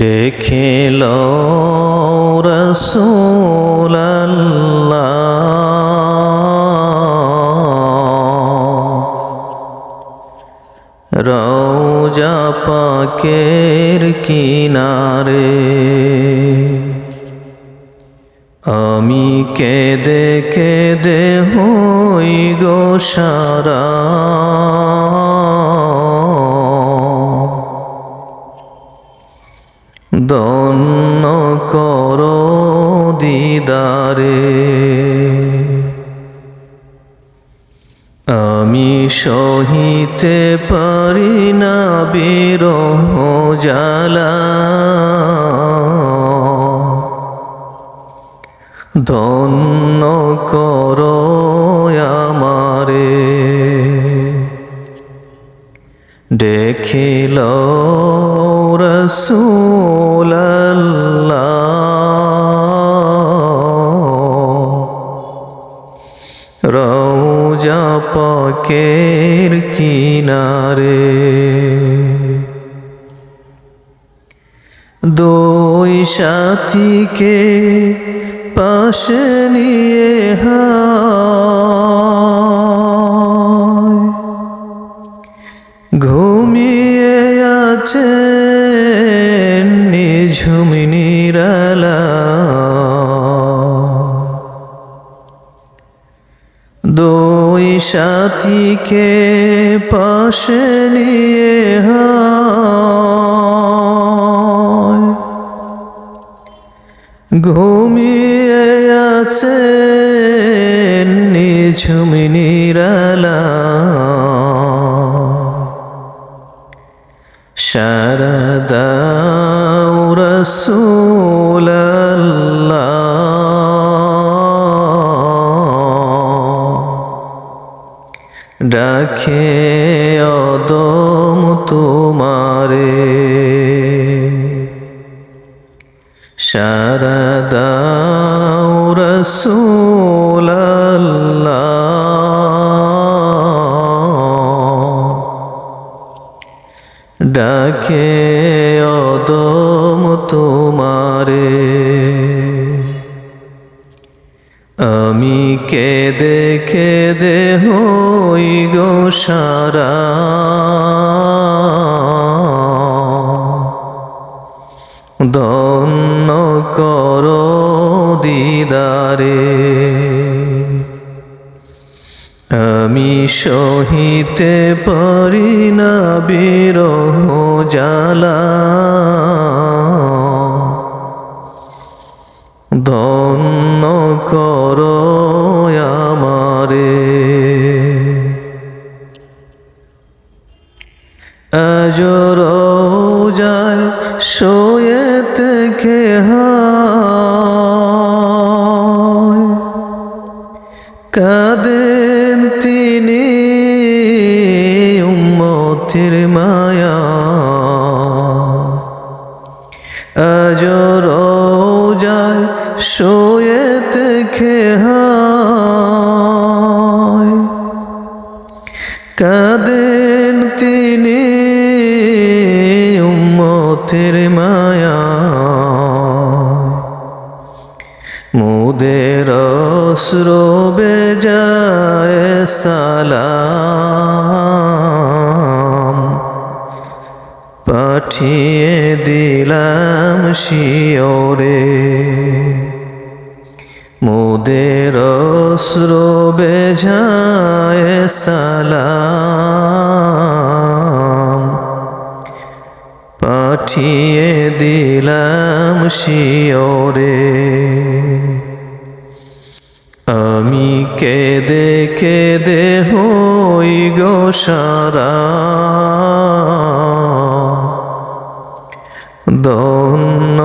দেখিল রসুল্লাহ রৌজা পাকের কিনারে আমি কেদে কেদে হই গো সারা। আমি সহিতে পারি না বিরহ জালা ধন্য কর আমারে। দেখিল রসুল্লাহ পাকের কিনারে। দুই সাথীকে পাশে নিয়ে ঘুমিয়ে আছে নিঝুম সাথীকে পাশে নিয়ে ঘুমিয়ে আছে নিঝুম নিরালা। শারদাও রসুল্লাহ ডাকে অদম তোমারে। শারদাও রসুল্লাহ ডাকে অদম তোমারে। আমি কেদে কেদে হই গো সারা। দন্ন কর দিদারে। আমি সহিতে পারি না বিরহ জালা ধন্য কর আমারে। আজ যায় শোয়ে থেকে কাদেন তিনি উম্মতির মায়া কাদেন তিনি উম্মতের মায়া। মুদের স্রোবে যায় সালাম। পাঠিয়ে দিলাম শিওরে মুদের স্রোবে যায় সালাম। পাঠিয়ে দিলাম শিওরে আমি কেদে কেদে হই গো সারা। দন্ন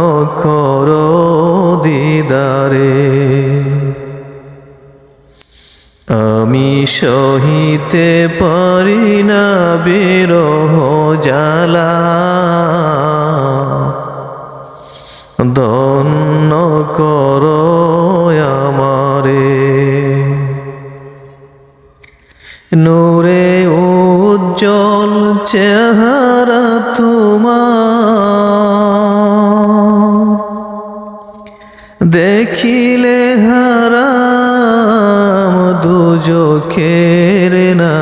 কর দিদারে। সহিতে পারি না বিরহ জালা দন্ন কর আমারে। নূরে উজ্জ্বল চেহারা তোমার। দেখিলে হারাম দুজখের না।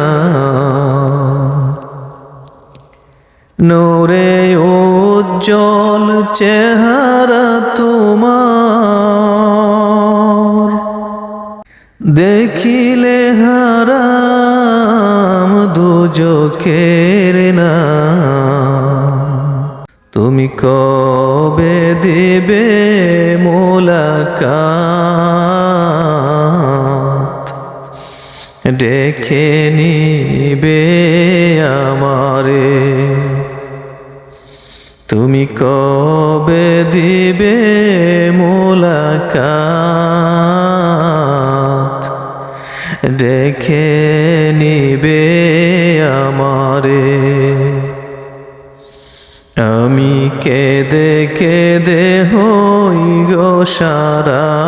নূরে উজ্জ্বল চেহারা তোমার। দেখিলে হারাম দুজখের না। তুমি কবে দিবে মোলাকাত? ডেকে নিবে আমারে। তুমি কবে দিবে মোলাকাত? ডেকে নিবে আমারে। আমি কেদে কেদে হই গো সারা।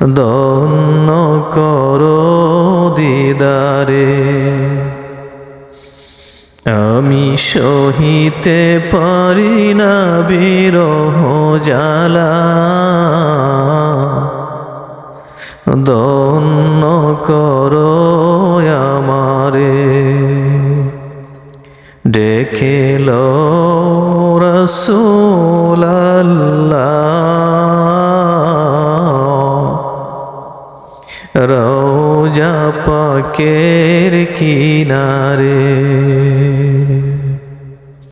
দন্ন কর দিদারে। আমি সহিতে পারি না বিরহ জ্বালা। রওজা কিনারে